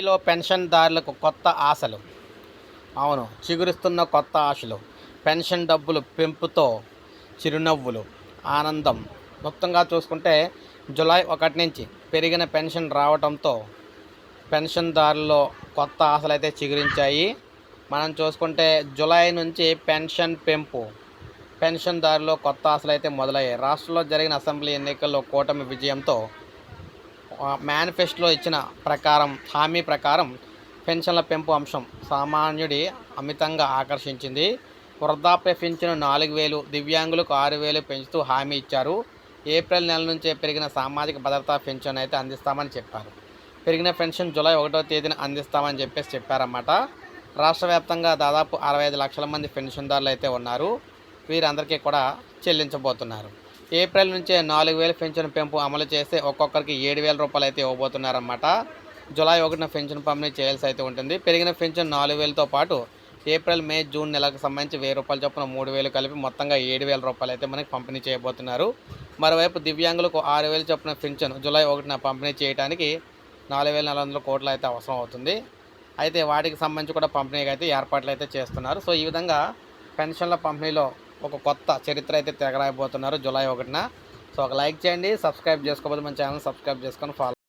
ఏపీలో పెన్షన్దారులకు కొత్త ఆశలు. అవును చిగురిస్తున్న కొత్త ఆశలు. పెన్షన్ డబ్బులు పెంపుతో చిరునవ్వులు ఆనందం. మొత్తంగా చూసుకుంటే జులై ఒకటి నుంచి పెరిగిన పెన్షన్ రావడంతో పెన్షన్దారుల్లో కొత్త ఆశలు అయితే చిగురించాయి. మనం చూసుకుంటే జులై నుంచి పెన్షన్ పెంపు పెన్షన్దారులో కొత్త ఆశలు అయితే మొదలయ్యాయి. రాష్ట్రంలో జరిగిన అసెంబ్లీ ఎన్నికల్లో కూటమి విజయంతో మేనిఫెస్టోలో ఇచ్చిన ప్రకారం హామీ ప్రకారం పెన్షన్ల పెంపు అంశం సామాన్యుడి అమితంగా ఆకర్షించింది. వృద్ధాప్య పెన్షన్ నాలుగు వేలు దివ్యాంగులకు ఆరు వేలు పెంచుతూ హామీ ఇచ్చారు. ఏప్రిల్ నెల నుంచే పెరిగిన సామాజిక భద్రతా పెన్షన్ అయితే అందిస్తామని చెప్పారు. పెరిగిన పెన్షన్ జూలై ఒకటో తేదీన అందిస్తామని చెప్పేసి చెప్పారన్నమాట. రాష్ట్ర వ్యాప్తంగా దాదాపు అరవై ఐదు లక్షల మంది పెన్షన్దారులు అయితే ఉన్నారు. వీరందరికీ కూడా చెల్లించబోతున్నారు. ఏప్రిల్ నుంచే నాలుగు వేల పెన్షన్ పెంపు అమలు చేస్తే ఒక్కొక్కరికి ఏడు వేల రూపాయలు అయితే ఇవ్వబోతున్నారన్నమాట. జూలై ఒకటిన పెన్షన్ పంపిణీ చేయాల్సి అయితే ఉంటుంది. పెరిగిన పెన్షన్ నాలుగు వేలతో పాటు ఏప్రిల్ మే జూన్ నెలకు సంబంధించి వెయ్యి రూపాయల చొప్పున మూడు వేలు కలిపి మొత్తంగా ఏడు వేల రూపాయలు అయితే మనకి పంపిణీ చేయబోతున్నారు. మరోవైపు దివ్యాంగులకు ఆరు వేలు చొప్పున పెన్షన్ జూలై ఒకటిన పంపిణీ చేయడానికి నాలుగు వేల నాలుగు వందల కోట్లు అయితే అవసరం అవుతుంది. అయితే వాటికి సంబంధించి కూడా పంపిణీకి అయితే ఏర్పాట్లు అయితే చేస్తున్నారు. సో ఈ విధంగా పెన్షన్ల పంపిణీలో ఒక కొత్త చరిత్ర అయితే తెగరాయిపోతున్నారు జూలై ఒకటిన. సో ఒక లైక్ చేయండి సబ్స్క్రైబ్ చేసుకోకపోతే మన ఛానల్ సబ్స్క్రైబ్ చేసుకొని ఫాలో